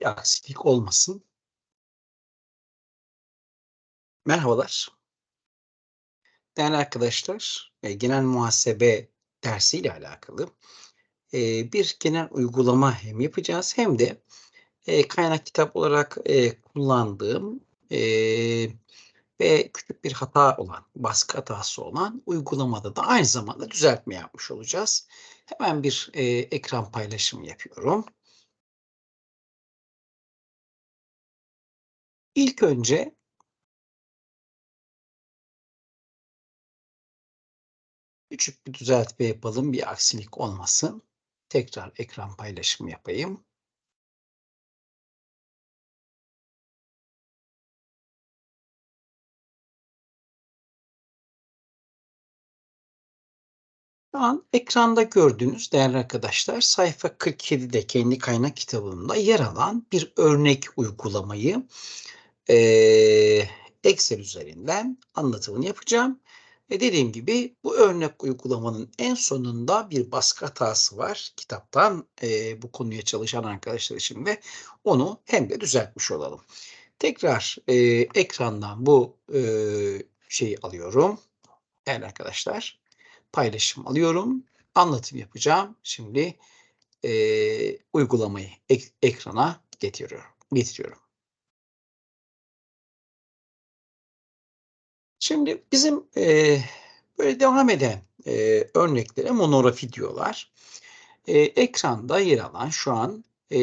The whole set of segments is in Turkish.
Bir aksilik olmasın. Merhabalar. Değerli arkadaşlar, e, genel muhasebe dersiyle alakalı e, bir genel uygulama hem yapacağız hem de e, kaynak kitap olarak kullandığım ve küçük bir hata olan, baskı hatası olan uygulamada da aynı zamanda düzeltme yapmış olacağız. Hemen bir ekran paylaşımı yapıyorum. İlk önce küçük bir düzeltme yapalım, bir aksilik olmasın. Tekrar ekran paylaşımı yapayım. Şu an ekranda gördüğünüz değerli arkadaşlar sayfa 47'de kendi kaynak kitabımda yer alan bir örnek uygulamayı e, Excel üzerinden anlatımını yapacağım. Ve dediğim gibi bu örnek uygulamanın en sonunda bir baskı hatası var kitaptan e, bu konuya çalışan arkadaşlar için ve onu hem de düzeltmiş olalım. Tekrar e, ekrandan bu e, şeyi alıyorum. Evet arkadaşlar paylaşım alıyorum. Anlatım yapacağım. Şimdi e, uygulamayı ek, ekrana getiriyorum. getiriyorum. Şimdi bizim e, böyle devam eden e, örneklere monografi diyorlar. E, ekranda yer alan şu an e,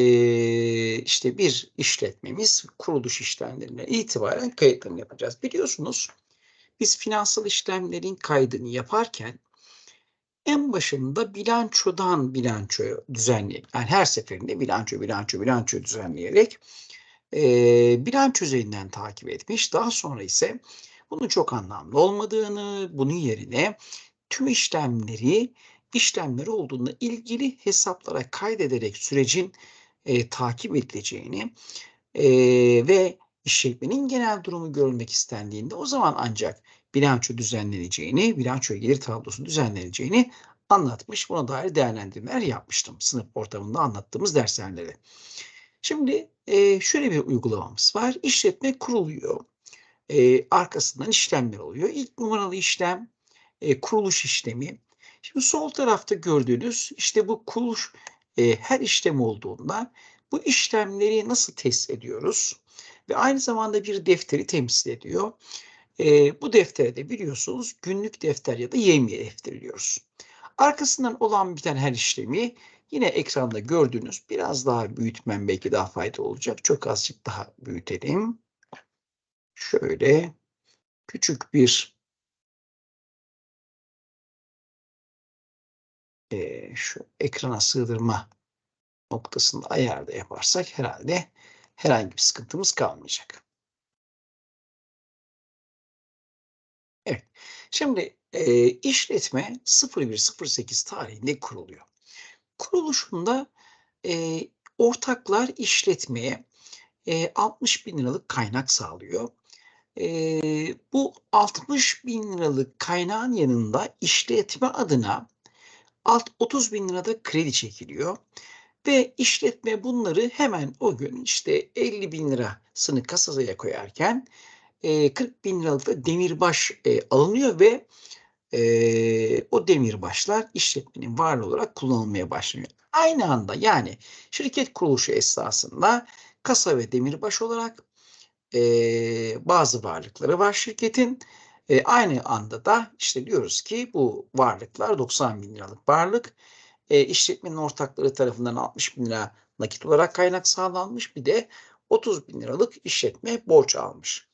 işte bir işletmemiz kuruluş işlemlerine itibaren kayıtlarını yapacağız. Biliyorsunuz biz finansal işlemlerin kaydını yaparken en başında bilançodan bilançoya düzenleyerek, yani her seferinde bilanço, bilanço, bilanço düzenleyerek e, bilanço üzerinden takip etmiş. Daha sonra ise bunun çok anlamlı olmadığını, bunun yerine tüm işlemleri işlemleri olduğunda ilgili hesaplara kaydederek sürecin e, takip edileceğini e, ve işletmenin genel durumu görülmek istendiğinde o zaman ancak bilanço düzenleneceğini, bilanço gelir tablosu düzenleneceğini anlatmış. Buna dair değerlendirmeler yapmıştım sınıf ortamında anlattığımız derslerde. Şimdi e, şöyle bir uygulamamız var. İşletme kuruluyor. E, arkasından işlemler oluyor. İlk numaralı işlem e, kuruluş işlemi. Şimdi sol tarafta gördüğünüz işte bu kuruluş e, her işlem olduğunda bu işlemleri nasıl test ediyoruz? Ve aynı zamanda bir defteri temsil ediyor. E, bu deftere de biliyorsunuz günlük defter ya da yevmiye defteri diyoruz. Arkasından olan biten her işlemi yine ekranda gördüğünüz biraz daha büyütmem belki daha faydalı olacak. Çok azıcık daha büyütelim. Şöyle küçük bir e, şu ekrana sığdırma noktasında ayarda yaparsak herhalde herhangi bir sıkıntımız kalmayacak. Evet. Şimdi e, işletme 0108 tarihinde kuruluyor. Kuruluşunda e, ortaklar işletmeye e, 60 bin liralık kaynak sağlıyor. E, bu 60 bin liralık kaynağın yanında işletme adına alt 30 bin lirada kredi çekiliyor. Ve işletme bunları hemen o gün işte 50 bin lirasını kasaya koyarken 40 bin liralık da demirbaş alınıyor ve o demirbaşlar işletmenin varlığı olarak kullanılmaya başlıyor. Aynı anda yani şirket kuruluşu esasında kasa ve demirbaş olarak bazı varlıkları var şirketin. aynı anda da işte diyoruz ki bu varlıklar 90 bin liralık varlık. E, işletmenin ortakları tarafından 60 bin lira nakit olarak kaynak sağlanmış. Bir de 30 bin liralık işletme borç almış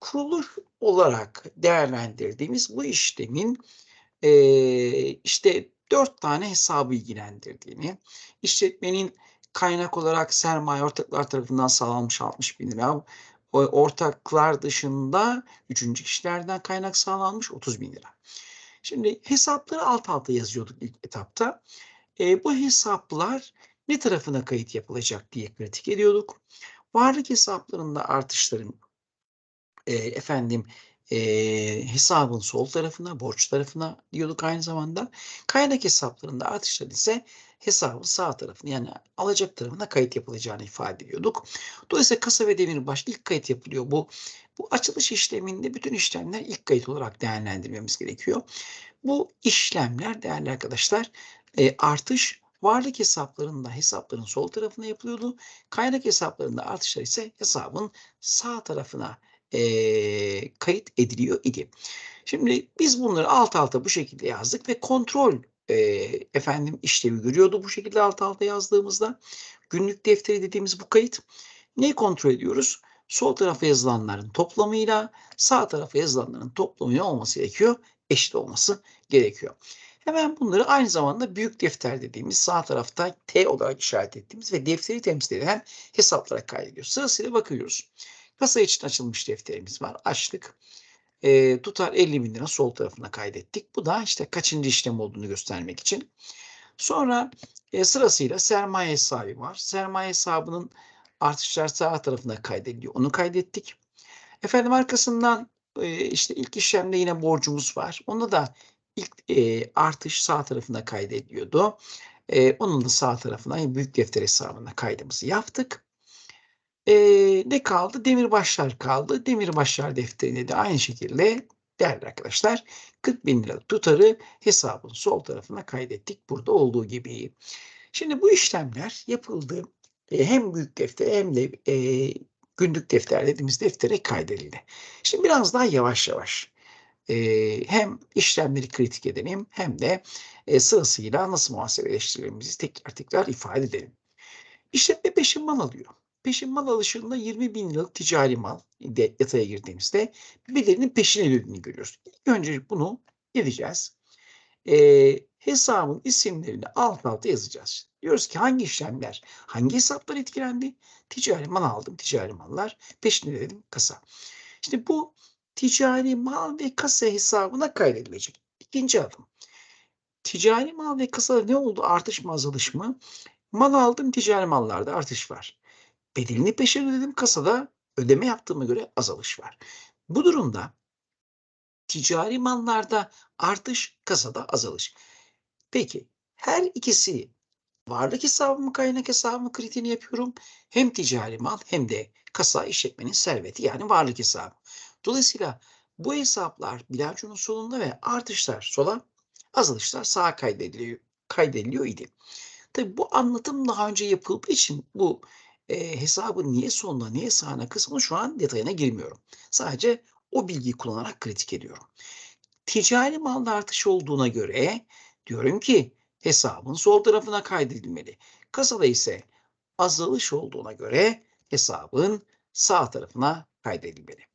kuruluş olarak değerlendirdiğimiz bu işlemin e, işte dört tane hesabı ilgilendirdiğini, işletmenin kaynak olarak sermaye ortaklar tarafından sağlanmış 60 bin lira, ortaklar dışında üçüncü kişilerden kaynak sağlanmış 30 bin lira. Şimdi hesapları alt alta yazıyorduk ilk etapta. E, bu hesaplar ne tarafına kayıt yapılacak diye kritik ediyorduk. Varlık hesaplarında artışların e, efendim e, hesabın sol tarafına, borç tarafına diyorduk aynı zamanda. Kaynak hesaplarında artışlar ise hesabın sağ tarafına yani alacak tarafına kayıt yapılacağını ifade ediyorduk. Dolayısıyla kasa ve demirbaş ilk kayıt yapılıyor. Bu bu açılış işleminde bütün işlemler ilk kayıt olarak değerlendirmemiz gerekiyor. Bu işlemler değerli arkadaşlar e, artış varlık hesaplarında hesapların sol tarafına yapılıyordu. Kaynak hesaplarında artışlar ise hesabın sağ tarafına e, kayıt ediliyor idi. Şimdi biz bunları alt alta bu şekilde yazdık ve kontrol e, efendim işlevi görüyordu bu şekilde alt alta yazdığımızda. Günlük defteri dediğimiz bu kayıt. Neyi kontrol ediyoruz? Sol tarafa yazılanların toplamıyla sağ tarafa yazılanların toplamı olması gerekiyor? Eşit olması gerekiyor. Hemen bunları aynı zamanda büyük defter dediğimiz sağ tarafta T olarak işaret ettiğimiz ve defteri temsil eden hesaplara kaydediyoruz. Sırasıyla bakıyoruz. Kasa için açılmış defterimiz var. Açtık. E, tutar 50 bin lira sol tarafına kaydettik. Bu da işte kaçıncı işlem olduğunu göstermek için. Sonra e, sırasıyla sermaye hesabı var. Sermaye hesabının artışlar sağ tarafına kaydediliyor. Onu kaydettik. Efendim arkasından e, işte ilk işlemde yine borcumuz var. Onda da ilk e, artış sağ tarafına kaydediliyordu. E, onun da sağ tarafına büyük defter hesabına kaydımızı yaptık. E, ne kaldı? Demirbaşlar kaldı. Demirbaşlar defterine de aynı şekilde değerli arkadaşlar 40 bin lira tutarı hesabın sol tarafına kaydettik. Burada olduğu gibi. Şimdi bu işlemler yapıldı. E, hem büyük defter hem de e, günlük defter dediğimiz deftere kaydedildi. Şimdi biraz daha yavaş yavaş hem işlemleri kritik edelim hem de sırasıyla nasıl muhasebeleştirdiğimizi tekrar tekrar ifade edelim. İşletme peşin mal alıyor. Peşin mal alışında 20 bin liralık ticari mal de, yataya girdiğimizde bedelinin peşin ödediğini görüyoruz. İlk önce bunu gideceğiz. E, hesabın isimlerini alt alta yazacağız. Diyoruz ki hangi işlemler, hangi hesaplar etkilendi? Ticari mal aldım, ticari mallar, peşin ödedim, kasa. İşte bu ticari mal ve kasa hesabına kaydedilecek. İkinci adım. Ticari mal ve kasada ne oldu? Artış mı azalış mı? Mal aldım ticari mallarda artış var. Bedelini peşin ödedim kasada ödeme yaptığıma göre azalış var. Bu durumda ticari mallarda artış kasada azalış. Peki her ikisi varlık hesabı mı kaynak hesabı mı kritiğini yapıyorum. Hem ticari mal hem de kasa işletmenin serveti yani varlık hesabı. Dolayısıyla bu hesaplar bilançonun sonunda ve artışlar sola, azalışlar sağa kaydediliyor, kaydediliyor idi. Tabi bu anlatım daha önce yapıldığı için bu e, hesabın niye sonuna niye sağına kısmını şu an detayına girmiyorum. Sadece o bilgiyi kullanarak kritik ediyorum. Ticari malda artış olduğuna göre diyorum ki hesabın sol tarafına kaydedilmeli. Kasada ise azalış olduğuna göre hesabın sağ tarafına kaydedilmeli.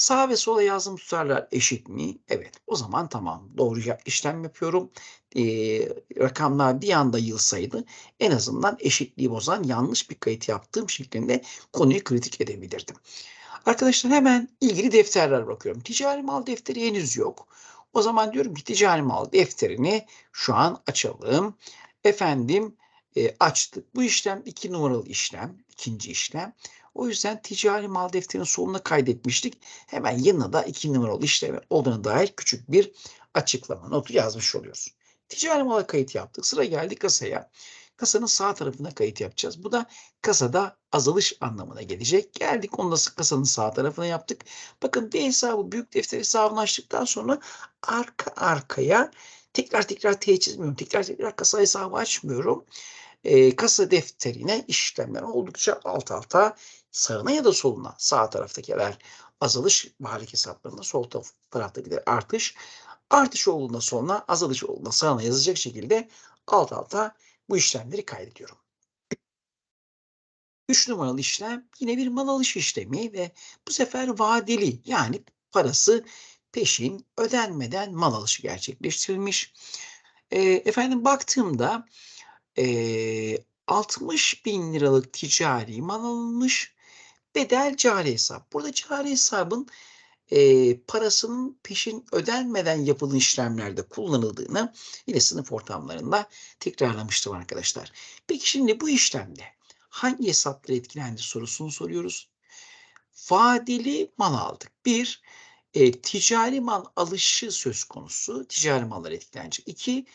Sağ ve sola yazdığım tutarlar eşit mi? Evet. O zaman tamam. Doğru işlem yapıyorum. Ee, rakamlar bir anda yılsaydı en azından eşitliği bozan yanlış bir kayıt yaptığım şeklinde konuyu kritik edebilirdim. Arkadaşlar hemen ilgili defterler bakıyorum. Ticari mal defteri henüz yok. O zaman diyorum ki ticari mal defterini şu an açalım. Efendim e, açtık. Bu işlem iki numaralı işlem. ikinci işlem. O yüzden ticari mal defterinin sonuna kaydetmiştik. Hemen yanına da iki numaralı işlemi olduğuna dair küçük bir açıklama notu yazmış oluyoruz. Ticari mala kayıt yaptık. Sıra geldi kasaya. Kasanın sağ tarafına kayıt yapacağız. Bu da kasada azalış anlamına gelecek. Geldik onu da kasanın sağ tarafına yaptık. Bakın bir hesabı büyük defter hesabını açtıktan sonra arka arkaya tekrar tekrar T çizmiyorum. Tekrar tekrar kasa hesabı açmıyorum. E, kasa defterine işlemler oldukça alt alta sağına ya da soluna sağ taraftakiler azalış varlık hesaplarında sol taraftakiler artış artış olduğunda soluna azalış olduğunda sağına yazacak şekilde alt alta bu işlemleri kaydediyorum. 3 numaralı işlem yine bir mal alış işlemi ve bu sefer vadeli yani parası peşin ödenmeden mal alışı gerçekleştirilmiş. E, efendim baktığımda e, 60 bin liralık ticari mal alınmış bedel cari hesap. Burada cari hesabın e, parasının peşin ödenmeden yapılan işlemlerde kullanıldığını yine sınıf ortamlarında tekrarlamıştım arkadaşlar. Peki şimdi bu işlemde hangi hesaplar etkilendi sorusunu soruyoruz. Vadeli mal aldık. Bir, e, ticari mal alışı söz konusu. Ticari mallar etkilenecek. İki,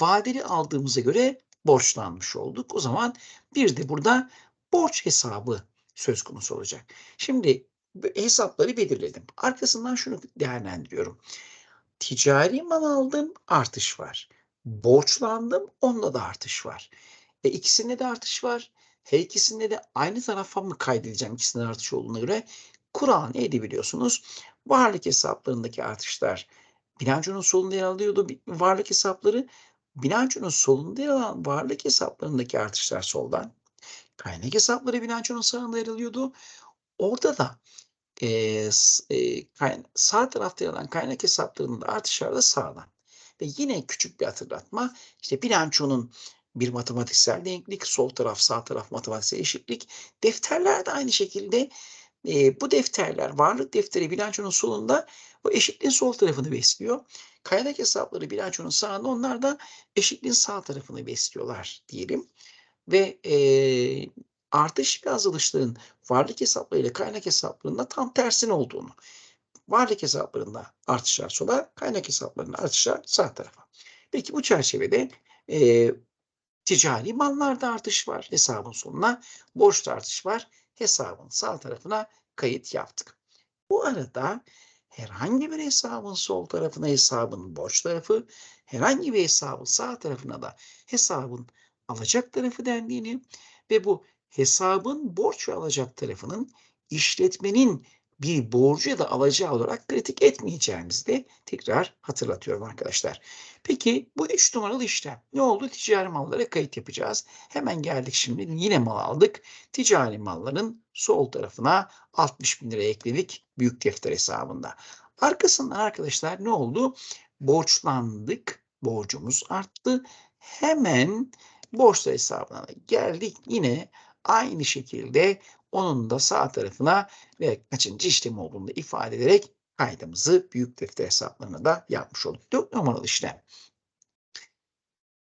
vadeli aldığımıza göre borçlanmış olduk. O zaman bir de burada borç hesabı söz konusu olacak. Şimdi hesapları belirledim. Arkasından şunu değerlendiriyorum. Ticari mal aldım, artış var. Borçlandım, onda da artış var. E ikisinde de artış var. Her ikisinde de aynı tarafa mı kaydedeceğim ikisinde artış olduğuna göre? Kural neydi biliyorsunuz? Varlık hesaplarındaki artışlar bilançonun solunda yer alıyordu. Varlık hesapları bilançonun solunda yer alan varlık hesaplarındaki artışlar soldan. Kaynak hesapları bilançonun sağında yer alıyordu. Orada da e, e, sağ tarafta yer alan kaynak hesaplarının artışları da sağdan. Ve yine küçük bir hatırlatma. İşte bilançonun bir matematiksel denklik, sol taraf sağ taraf matematiksel eşitlik. Defterler de aynı şekilde e, bu defterler varlık defteri bilançonun solunda o eşitliğin sol tarafını besliyor. Kaynak hesapları bilançonun sağında onlar da eşitliğin sağ tarafını besliyorlar diyelim. Ve e, artış ve azalışların varlık hesapları ile kaynak hesaplarında tam tersine olduğunu. Varlık hesaplarında artışlar sola, kaynak hesaplarında artışlar sağ tarafa. Peki bu çerçevede e, ticari mallarda artış var hesabın sonuna, borçta artış var hesabın sağ tarafına kayıt yaptık. Bu arada herhangi bir hesabın sol tarafına hesabın borç tarafı, herhangi bir hesabın sağ tarafına da hesabın alacak tarafı dendiğini ve bu hesabın borç ve alacak tarafının işletmenin bir borcu ya da alacağı olarak kritik etmeyeceğimizi de tekrar hatırlatıyorum arkadaşlar. Peki bu üç numaralı işlem ne oldu? Ticari mallara kayıt yapacağız. Hemen geldik şimdi yine mal aldık. Ticari malların sol tarafına 60 bin lira ekledik büyük defter hesabında. Arkasından arkadaşlar ne oldu? Borçlandık. Borcumuz arttı. Hemen borsa hesabına geldik. Yine aynı şekilde onun da sağ tarafına ve kaçıncı işlem olduğunu ifade ederek kaydımızı büyük defter hesaplarına da yapmış olduk. 4 numaralı işlem.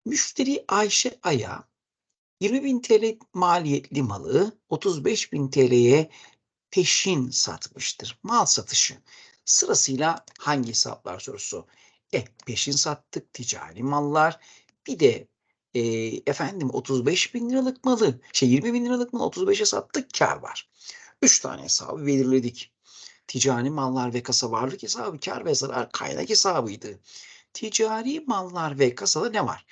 Müşteri Ayşe Aya 20.000 TL maliyetli malı 35.000 TL'ye peşin satmıştır. Mal satışı. Sırasıyla hangi hesaplar sorusu? E, peşin sattık, ticari mallar. Bir de e, efendim 35 bin liralık malı, şey 20 bin liralık malı 35'e sattık, kar var. 3 tane hesabı belirledik. Ticari mallar ve kasa varlık hesabı, kar ve zarar kaynak hesabıydı. Ticari mallar ve kasada ne var?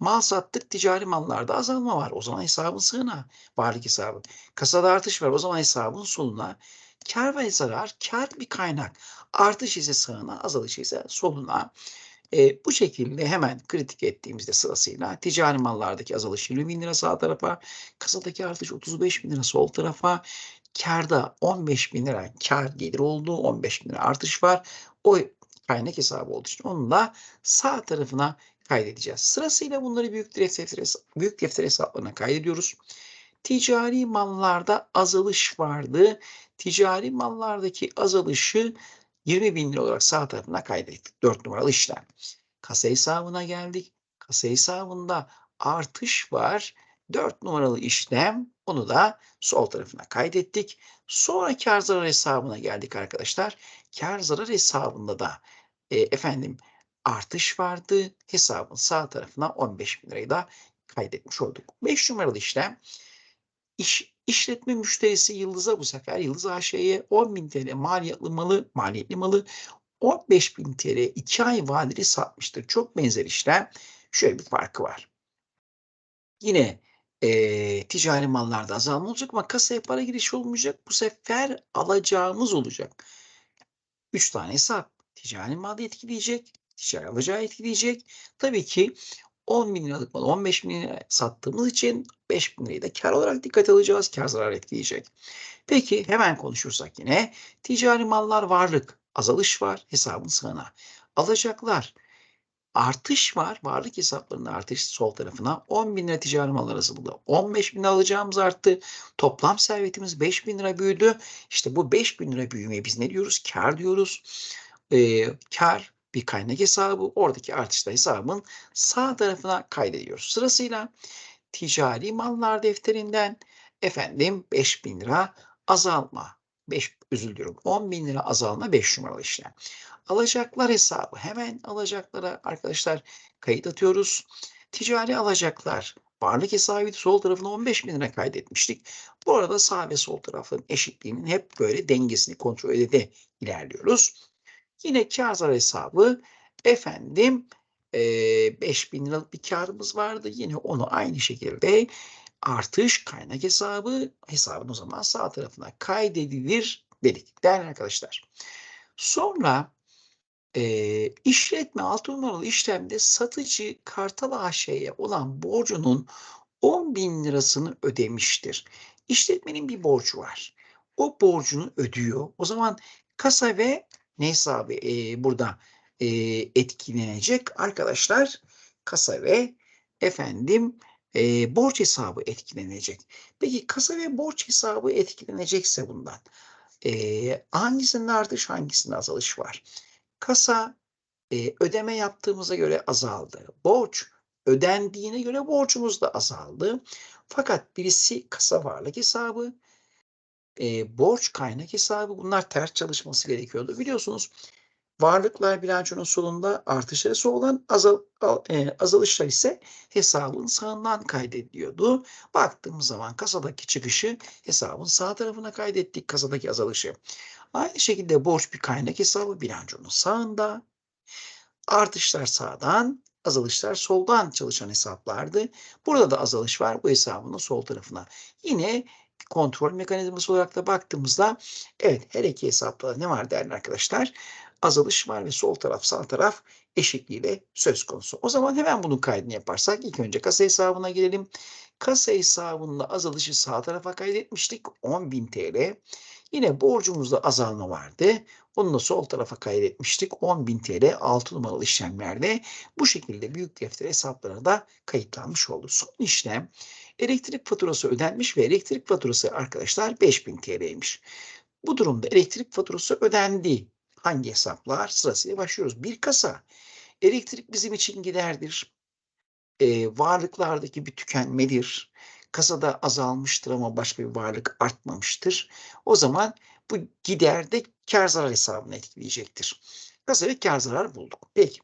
Mal sattık, ticari mallarda azalma var. O zaman hesabın sığına, varlık hesabı. Kasada artış var. O zaman hesabın soluna. Kar ve zarar, kar bir kaynak. Artış ise sağına, azalış ise soluna. E, bu şekilde hemen kritik ettiğimizde sırasıyla ticari mallardaki azalış 20 bin lira sağ tarafa, kasadaki artış 35 bin lira sol tarafa, karda 15 bin lira kar gelir oldu, 15 bin lira artış var. O kaynak hesabı olduğu için onu da sağ tarafına kaydedeceğiz. Sırasıyla bunları büyük defter, büyük defter hesaplarına kaydediyoruz. Ticari mallarda azalış vardı. Ticari mallardaki azalışı 20 bin lira olarak sağ tarafına kaydettik. 4 numaralı işlem. Kasa hesabına geldik. Kasa hesabında artış var. 4 numaralı işlem onu da sol tarafına kaydettik. Sonra kar zarar hesabına geldik arkadaşlar. Kar zarar hesabında da e, efendim artış vardı. Hesabın sağ tarafına 15 bin lirayı da kaydetmiş olduk. 5 numaralı işlem İş, işletme müşterisi Yıldız'a bu sefer Yıldız AŞ'ye 10 bin TL maliyetli malı, maliyetli malı 15 bin TL 2 ay vadeli satmıştır. Çok benzer işlem. Şöyle bir farkı var. Yine e, ticari mallarda azalma olacak ama kasaya para girişi olmayacak. Bu sefer alacağımız olacak. 3 tane hesap. Ticari malı etkileyecek. Ticari alacağı etkileyecek. Tabii ki 10 bin liralık malı 15 bin liraya sattığımız için 5 bin lirayı da kar olarak dikkat alacağız. Kar zarar etkileyecek. Peki hemen konuşursak yine ticari mallar varlık, azalış var hesabın sığına. Alacaklar artış var. Varlık hesaplarında artış sol tarafına 10 bin lira ticari mallar azaldı. 15 bin alacağımız arttı. Toplam servetimiz 5 bin lira büyüdü. İşte bu 5 bin lira büyümeye biz ne diyoruz? Kar diyoruz. Ee, kar bir kaynak hesabı. Oradaki artışta hesabın sağ tarafına kaydediyoruz. Sırasıyla ticari mallar defterinden efendim 5 bin lira azalma. 5 özür diliyorum 10 bin lira azalma 5 numaralı işlem. Alacaklar hesabı hemen alacaklara arkadaşlar kayıt atıyoruz. Ticari alacaklar varlık hesabıydı. Sol tarafına 15 bin lira kaydetmiştik. Bu arada sağ ve sol tarafların eşitliğinin hep böyle dengesini kontrol ede ilerliyoruz. Yine kar zarar hesabı efendim e, 5 bin liralık bir karımız vardı. Yine onu aynı şekilde artış kaynak hesabı hesabın o zaman sağ tarafına kaydedilir dedik değerli arkadaşlar. Sonra e, işletme 6 numaralı işlemde satıcı Kartal AŞ'ye olan borcunun 10 bin lirasını ödemiştir. İşletmenin bir borcu var. O borcunu ödüyor. O zaman kasa ve ne hesabı e, burada e, etkilenecek arkadaşlar? Kasa ve efendim e, borç hesabı etkilenecek. Peki kasa ve borç hesabı etkilenecekse bundan e, hangisinde artış hangisinde azalış var? Kasa e, ödeme yaptığımıza göre azaldı. Borç ödendiğine göre borcumuz da azaldı. Fakat birisi kasa varlık hesabı, e, borç kaynak hesabı bunlar ters çalışması gerekiyordu. Biliyorsunuz varlıklar bilançonun solunda artışları olan azal, e, azalışlar ise hesabın sağından kaydediliyordu. Baktığımız zaman kasadaki çıkışı hesabın sağ tarafına kaydettik kasadaki azalışı. Aynı şekilde borç bir kaynak hesabı bilançonun sağında. Artışlar sağdan, azalışlar soldan çalışan hesaplardı. Burada da azalış var bu hesabın sol tarafına. Yine kontrol mekanizması olarak da baktığımızda evet her iki hesapta ne var değerli arkadaşlar? Azalış var ve sol taraf sağ taraf eşitliğiyle söz konusu. O zaman hemen bunun kaydını yaparsak ilk önce kasa hesabına girelim. Kasa hesabında azalışı sağ tarafa kaydetmiştik 10.000 TL. Yine borcumuzda azalma vardı. Onu da sol tarafa kaydetmiştik. 10.000 TL 6 numaralı işlemlerde bu şekilde büyük defter hesaplarına da kayıtlanmış oldu. Son işlem elektrik faturası ödenmiş ve elektrik faturası arkadaşlar 5000 TL'ymiş. Bu durumda elektrik faturası ödendi. Hangi hesaplar? Sırasıyla başlıyoruz. Bir kasa. Elektrik bizim için giderdir. Ee, varlıklardaki bir tükenmedir kasada azalmıştır ama başka bir varlık artmamıştır. O zaman bu gider de kar zarar hesabını etkileyecektir. Kasa ve kar zarar bulduk. Peki.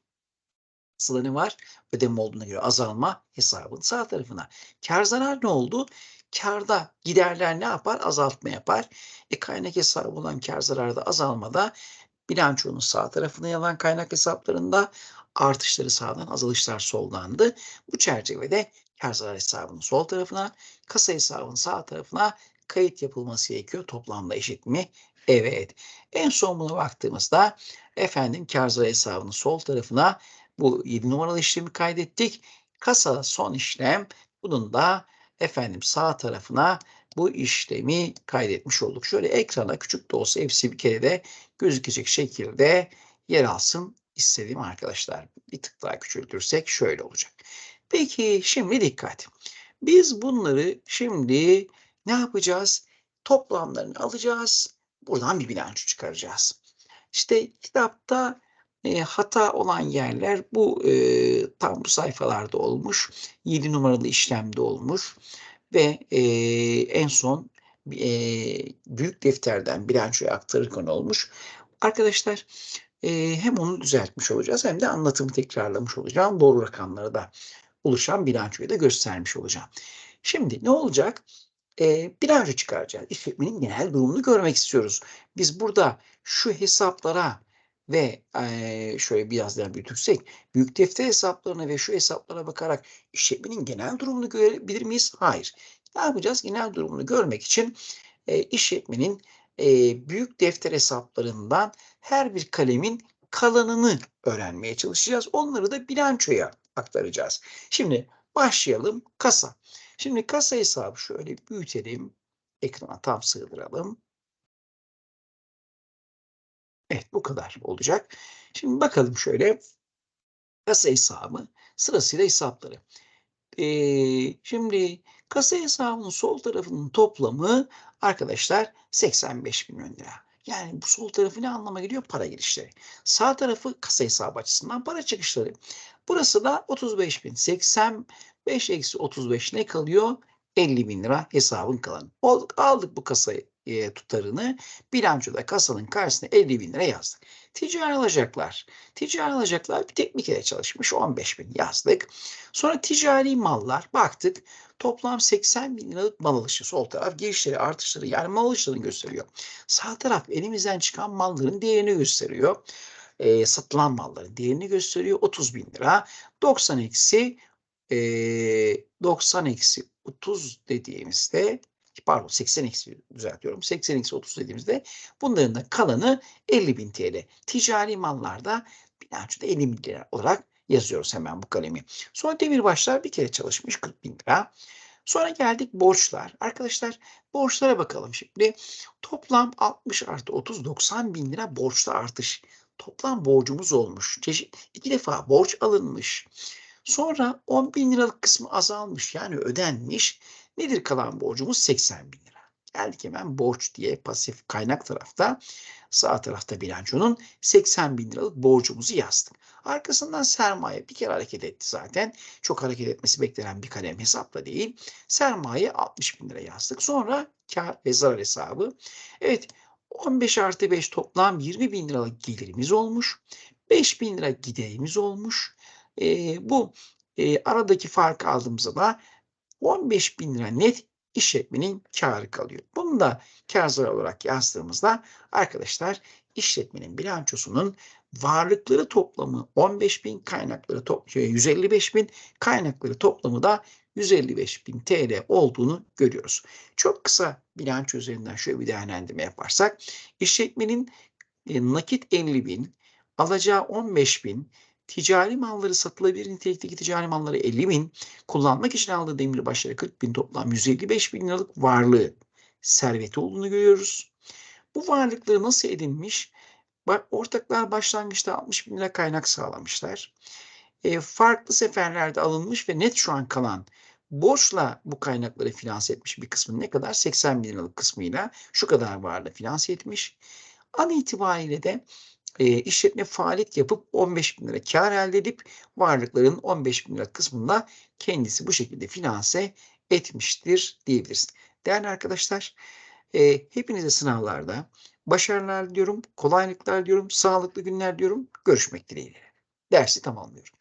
Kasada ne var? Ödeme olduğuna göre azalma hesabın sağ tarafına. Kar zarar ne oldu? Karda giderler ne yapar? Azaltma yapar. E kaynak hesabı olan kar zararda azalmada bilançonun sağ tarafına yalan kaynak hesaplarında artışları sağdan azalışlar soldandı. Bu çerçevede kar zarar hesabının sol tarafına, kasa hesabının sağ tarafına kayıt yapılması gerekiyor. Toplamda eşit mi? Evet. En son buna baktığımızda efendim kar zarar hesabının sol tarafına bu 7 numaralı işlemi kaydettik. Kasa son işlem. Bunun da efendim sağ tarafına bu işlemi kaydetmiş olduk. Şöyle ekrana küçük de olsa hepsi bir kere de gözükecek şekilde yer alsın istedim arkadaşlar. Bir tık daha küçültürsek şöyle olacak. Peki şimdi dikkat. Biz bunları şimdi ne yapacağız? Toplamlarını alacağız. Buradan bir bilanço çıkaracağız. İşte kitapta e, hata olan yerler bu e, tam bu sayfalarda olmuş. 7 numaralı işlemde olmuş. Ve e, en son e, büyük defterden bilançoya aktarırken olmuş. Arkadaşlar e, hem onu düzeltmiş olacağız hem de anlatımı tekrarlamış olacağım. Doğru rakamları da oluşan bilançoyu da göstermiş olacağım. Şimdi ne olacak? E, bilanço çıkaracağız. İşletmenin genel durumunu görmek istiyoruz. Biz burada şu hesaplara ve e, şöyle biraz daha büyütürsek büyük defter hesaplarına ve şu hesaplara bakarak işletmenin genel durumunu görebilir miyiz? Hayır. Ne yapacağız? Genel durumunu görmek için e, işletmenin e, büyük defter hesaplarından her bir kalemin kalanını öğrenmeye çalışacağız. Onları da bilançoya aktaracağız. Şimdi başlayalım kasa. Şimdi kasa hesabı şöyle büyütelim. Ekrana tam sığdıralım. Evet bu kadar olacak. Şimdi bakalım şöyle kasa hesabı sırasıyla hesapları. Ee, şimdi kasa hesabının sol tarafının toplamı arkadaşlar 85 milyon lira. Yani bu sol tarafı ne anlama geliyor? Para girişleri. Sağ tarafı kasa hesabı açısından para çıkışları. Burası da 35 bin. 85 eksi 35 ne kalıyor? 50 bin lira hesabın kalanı. Aldık bu kasayı e, tutarını bilançoda kasanın karşısına 50 bin lira yazdık. Ticari alacaklar. Ticari alacaklar bir tek bir kere çalışmış. 15 bin yazdık. Sonra ticari mallar baktık. Toplam 80 bin liralık mal alışı. Sol taraf girişleri artışları yani mal alışlarını gösteriyor. Sağ taraf elimizden çıkan malların değerini gösteriyor. E, satılan malların değerini gösteriyor. 30 bin lira. 90 eksi e, 90 eksi 30 dediğimizde pardon 80 eksi düzeltiyorum. 80 eksi 30 dediğimizde bunların da kalanı 50 bin TL. Ticari mallarda bilançoda 50 bin lira olarak yazıyoruz hemen bu kalemi. Sonra demirbaşlar bir kere çalışmış 40 bin lira. Sonra geldik borçlar. Arkadaşlar borçlara bakalım şimdi. Toplam 60 artı 30 90 bin lira borçta artış. Toplam borcumuz olmuş. Çeşit, iki defa borç alınmış. Sonra 10 bin liralık kısmı azalmış yani ödenmiş. Nedir kalan borcumuz? 80 bin lira. Geldik hemen borç diye pasif kaynak tarafta sağ tarafta bilançonun 80 bin liralık borcumuzu yazdık. Arkasından sermaye bir kere hareket etti zaten. Çok hareket etmesi beklenen bir kalem hesapla değil. Sermaye 60 bin lira yazdık. Sonra kar ve zarar hesabı. Evet 15 artı 5 toplam 20 bin liralık gelirimiz olmuş. 5 bin lira giderimiz olmuş. E, bu e, aradaki farkı aldığımızda da 15 bin lira net işletmenin karı kalıyor. Bunu da kar zarar olarak yazdığımızda arkadaşlar işletmenin bilançosunun varlıkları toplamı 15 bin, kaynakları top, 155 şey, bin, kaynakları toplamı da 155 bin TL olduğunu görüyoruz. Çok kısa bilanço üzerinden şöyle bir değerlendirme yaparsak işletmenin nakit 50 bin, alacağı 15 bin, ticari malları satılabilir nitelikteki ticari malları 50 bin, kullanmak için aldığı demirbaşları 40 bin toplam 155 bin liralık varlığı serveti olduğunu görüyoruz. Bu varlıkları nasıl edinmiş? Ortaklar başlangıçta 60 bin lira kaynak sağlamışlar. E, farklı seferlerde alınmış ve net şu an kalan borçla bu kaynakları finanse etmiş bir kısmı ne kadar? 80 bin liralık kısmıyla şu kadar varlığı finanse etmiş. An itibariyle de e, işletme faaliyet yapıp 15 bin lira kar elde edip varlıkların 15 bin lira kısmında kendisi bu şekilde finanse etmiştir diyebiliriz. Değerli arkadaşlar e, hepinize sınavlarda başarılar diliyorum, kolaylıklar diliyorum, sağlıklı günler diliyorum. Görüşmek dileğiyle. Dersi tamamlıyorum.